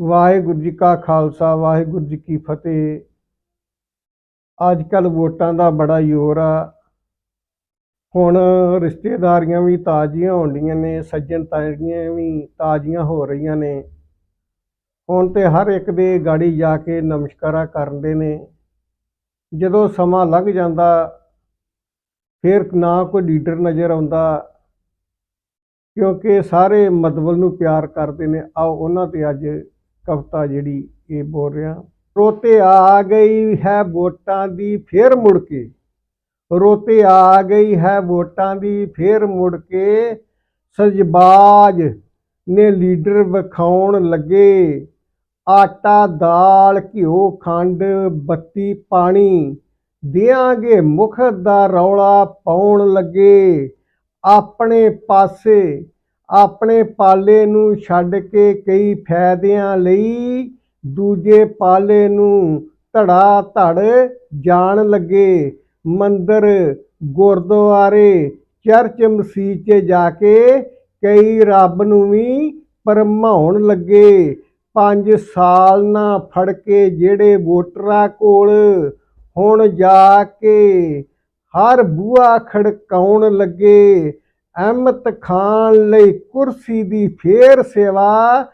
ਵਾਹਿਗੁਰੂ ਜੀ ਕਾ ਖਾਲਸਾ, ਵਾਹਿਗੁਰੂ ਜੀ ਕੀ ਫਤਿਹ। ਅੱਜ ਕੱਲ ਵੋਟਾਂ ਦਾ ਬੜਾ ਜ਼ੋਰ ਆ। ਹੁਣ ਰਿਸ਼ਤੇਦਾਰੀਆਂ ਵੀ ਤਾਜ਼ੀਆਂ ਹੋਣੀਆਂ ਨੇ, ਸੱਜਣ ਤਾਜ਼ੀਆਂ ਵੀ ਤਾਜ਼ੀਆਂ ਹੋ ਰਹੀਆਂ ਨੇ। ਹੁਣ ਤੇ ਹਰ ਇੱਕ ਦੇ ਗਾੜੀ ਜਾ ਕੇ ਨਮਸਕਾਰਾਂ ਕਰਦੇ ਨੇ। ਜਦੋਂ ਸਮਾਂ ਲੱਗ ਜਾਂਦਾ, ਫਿਰ ਨਾ ਕੋਈ ਲੀਡਰ ਨਜ਼ਰ ਆਉਂਦਾ, ਕਿਉਂਕਿ ਸਾਰੇ ਮਤਲਬ ਨੂੰ ਪਿਆਰ ਕਰਦੇ ਨੇ। ਆਓ, ਉਹਨਾਂ ਤੇ ਅੱਜ ਕਵਿਤਾ ਜਿਹੜੀ ਇਹ ਬੋਲ ਰਿਹਾ, ਰੋਤੇ ਆ ਗਈ ਹੈ ਵੋਟਾਂ ਦੀ, ਫੇਰ ਮੁੜ ਕੇ। ਰੋਤੇ ਆ ਗਈ ਹੈ ਵੋਟਾਂ ਦੀ, ਫੇਰ ਮੁੜ ਕੇ ਸਜਬਾਜ ਨੇ ਲੀਡਰ ਵਿਖਾਉਣ ਲੱਗੇ। ਆਟਾ, ਦਾਲ, ਘਿਓ, ਖੰਡ, ਬੱਤੀ, ਪਾਣੀ ਦਿਆਂਗੇ, ਮੁਖ ਦਾ ਰੌਲਾ ਪਾਉਣ ਲੱਗੇ। ਆਪਣੇ ਪਾਸੇ ਆਪਣੇ ਪਾਲੇ ਨੂੰ ਛੱਡ ਕੇ ਕਈ ਫਾਇਦਿਆਂ ਲਈ ਦੂਜੇ ਪਾਲੇ ਨੂੰ ਧੜਾ ਧੜ ਜਾਣ ਲੱਗੇ। ਮੰਦਰ, ਗੁਰਦੁਆਰੇ, ਚਰਚ ਮਸੀਤ 'ਚ ਜਾ ਕੇ ਕਈ ਰੱਬ ਨੂੰ ਵੀ ਪਰਮਾਉਣ ਲੱਗੇ। ਪੰਜ ਸਾਲ ਨਾ ਫੜ ਕੇ ਜਿਹੜੇ ਵੋਟਰਾਂ ਕੋਲ ਹੁਣ ਜਾ ਕੇ ਹਰ ਬੂਆ ਖੜਕਾਉਣ ਲੱਗੇ। ਅਹਿਮਦ ਖਾਨ ਲਈ ਕੁਰਸੀ ਦੀ ਫੇਰ ਸੇਵਾ।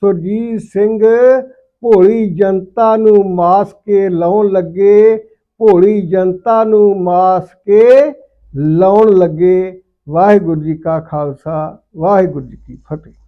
ਸੁਰਜੀਤ ਸਿੰਘ ਭੋਲੀ ਜਨਤਾ ਨੂੰ ਮਾਸ ਕੇ ਲਾਉਣ ਲੱਗੇ। ਭੋਲੀ ਜਨਤਾ ਨੂੰ ਮਾਸ ਕੇ ਲਾਉਣ ਲੱਗੇ। ਵਾਹਿਗੁਰੂ ਜੀ ਕਾ ਖਾਲਸਾ, ਵਾਹਿਗੁਰੂ ਜੀ ਕੀ ਫਤਿਹ।